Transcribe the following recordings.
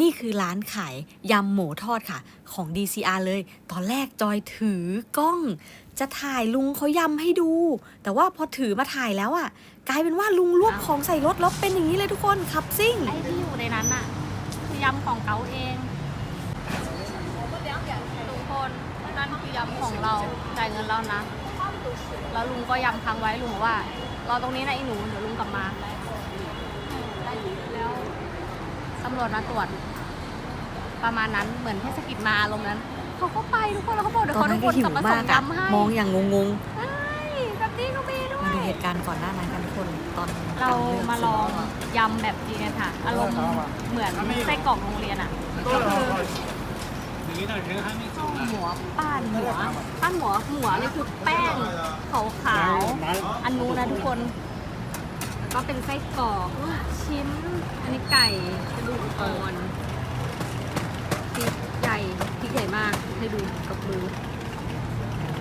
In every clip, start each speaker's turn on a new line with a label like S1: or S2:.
S1: นี่คือร้านขายยำหมูทอดค่ะ ของ DCR เลย ตอนแรกจอยถือกล้อง จะถ่ายลุงเขายำให้ดู แต่ว่าพอถือมาถ่ายแล้วอะ่ะ กลายเป็นว่าลุงรวบของใส่รถแล้วเป็นอย่างนี้เลยทุกคนขับซิ่ง
S2: ไอ้ที่อยู่ในนั้นน่ะคือยำของเขาเองทุกคนนั่นคือยำของเราจ่ายเงินแล้วนะ แล้วลุงก็ยำค้างไว้ลุงบอกว่า รอตรงนี้นะไอ้หนูเดี๋ยวลุงกลับมาแล้วตำรวจมาตรวจ ประมาณนั้นเหมือนเทศกิจมาอารมณ์นั้น เขาก็ไปทุกคนแล้วเขาบอกเดี๋ยว
S1: ตอน
S2: เขา
S1: นั้
S2: ทุ
S1: น
S2: ก
S1: ก็
S2: คน
S1: หิ
S2: กลั
S1: ว
S2: บมาส่
S1: มางกอะ
S2: ยำให้
S1: มองอย่างงง
S2: ใช่แบบนี้ก็มีด้
S1: ๆ
S2: ว
S1: มาดู
S2: ย
S1: เหตุการณ์ก่อนหน้านั้นกันทุกคนตอน
S2: เรามาลอง
S1: กรเลืก
S2: ยำแบบจีนกันค่ะอารมณ์เหมือนไส้กรอกโรงเรียนอะก็คือข้าวหมูป้านหัวป้านหัวหัวนี่คือแป้งขาวขาวๆอันนู้นนะทุกคน ก็เป็นไส้กรอกชิ้น อันนี้ไก่กระดูกอ่อนพริกใหญ่พริกใหญ่มากให้ดูกับมือ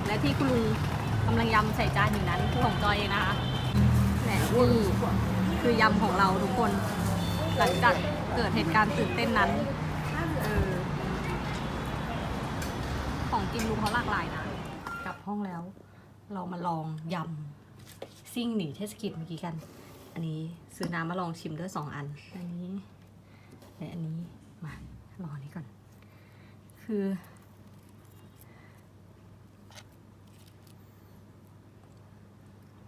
S2: และที่คุณลุงกำลังยำใส่จานอยู่นั้นคือของจอยเองนะคะและนี่คือยำของเราทุกคน หลังจากเกิดเหตุการณ์ตื่นเต้นนั้นเออของกินลุงเขาหลากหลายนะกลับห้องแล้ว เรามาลองยำซิ่งหนีเทศกิจเมื่อกี้กัน อันนี้ซื้อน้ำมาลองชิมด้วยสองอัน อันนี้และอันนี้มาลองอันนี้ก่อน คือ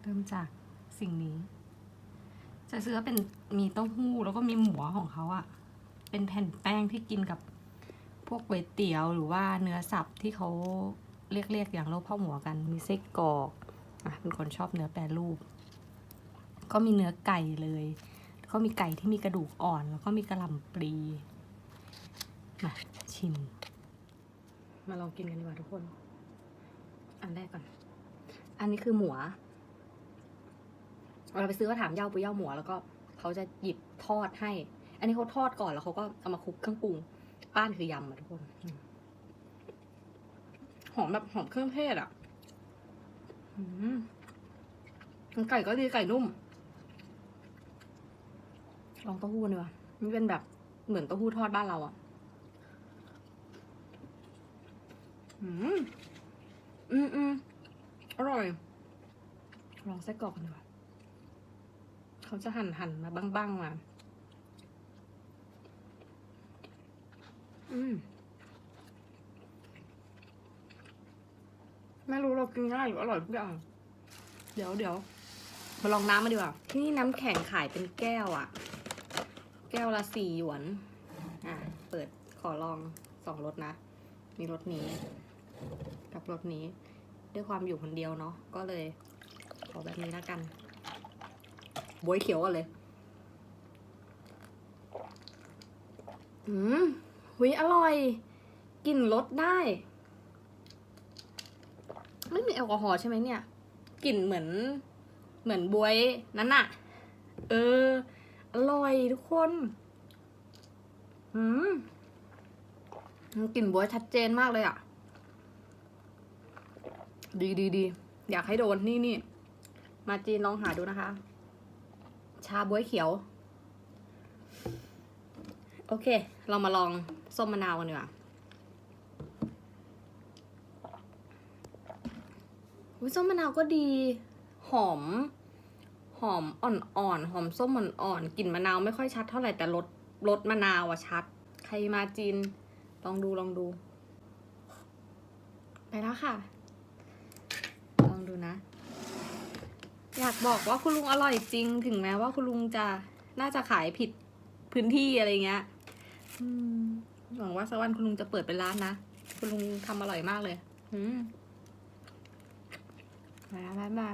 S2: เริ่มจากสิ่งนี้ จะซื้อเป็นมีเต้าหู้แล้วก็มีหมูของเขาอะเป็นแผ่นแป้งที่กินกับพวกก๋วยเตี๋ยวหรือว่าเนื้อสับที่เขาเรียกเรียกอย่างโลกพ่อหมูกันมีไส้กรอกอะเป็นคนชอบเนื้อแปรรูป ก็มีเนื้อไก่เลยก็มีไก่ที่มีกระดูกอ่อน แล้วก็มีกระหล่ำปลีมาชิม มาลองกินกันดีกว่าทุกคน อันแรกก่อน อันนี้คือหมูเราไปซื้อก็ถามเย่าปุยเย่าหมูแล้วก็เขาจะหยิบทอดให้ อันนี้เขาทอดก่อนแล้วเขาก็เอามาคลุกเครื่องปรุง ป้านคือยำอะทุกคน หอมแบบหอมเครื่องเทศอะไก่ก็ดีไก่นุ่ม ลองเต้าหู้ดีกว่านี่เป็นแบบเหมือนเต้าหู้ทอดบ้านเราอะ อืม อืมอืมอร่อย ลองไส้กรอกกันดีกว่า เขาจะหั่นหั่นมาบ้างๆมา อืม ไม่รู้เรากินง่ายหรืออร่อยทุกอย่างเดี๋ยวเดี๋ยวมาลองน้ำมาดีกว่า ที่นี่น้ำแข็งขายเป็นแก้วอะ แก้วละสี่หยวน อะ เปิดขอลองสองรสนะ มีรสนี้ กับรสนี้ ด้วยความอยู่คนเดียวเนาะ ก็เลย ขอแบบนี้แล้วกันบวยเขียวกันเลย อืมหุยอร่อยกลิ่นรสได้ ไม่มีแอลกอฮอล์ใช่ไหมเนี่ยกลิ่นเหมือน เหมือนบวยนั้นอะเออ อร่อยทุกคน อืมกลิ่นบวยชัดเจนมากเลยอะ ดีดีดี อยากให้โดนนี่นี่ มาจีนลองหาดูนะคะ ชาบ๊วยเขียว โอเค เรามาลองส้มมะนาวกันดีกว่าอุ๊ยส้มมะนาวก็ดี หอม หอมอ่อนๆหอมส้มอ่อนๆกลิ่นมะนาวไม่ค่อยชัดเท่าไหร่แต่รสรสมะนาวอะชัด ใครมาจีนลองดูลองดู ไปแล้วค่ะ ลองดูนะ อยากบอกว่าคุณลุงอร่อยจริง ถึงแม้ว่าคุณลุงจะน่าจะขายผิดพื้นที่อะไรเงี้ยหวังว่าสักวันคุณลุงจะเปิดเป็นร้านนะ คุณลุงทำอร่อยมากเลย อืมบายบายบาย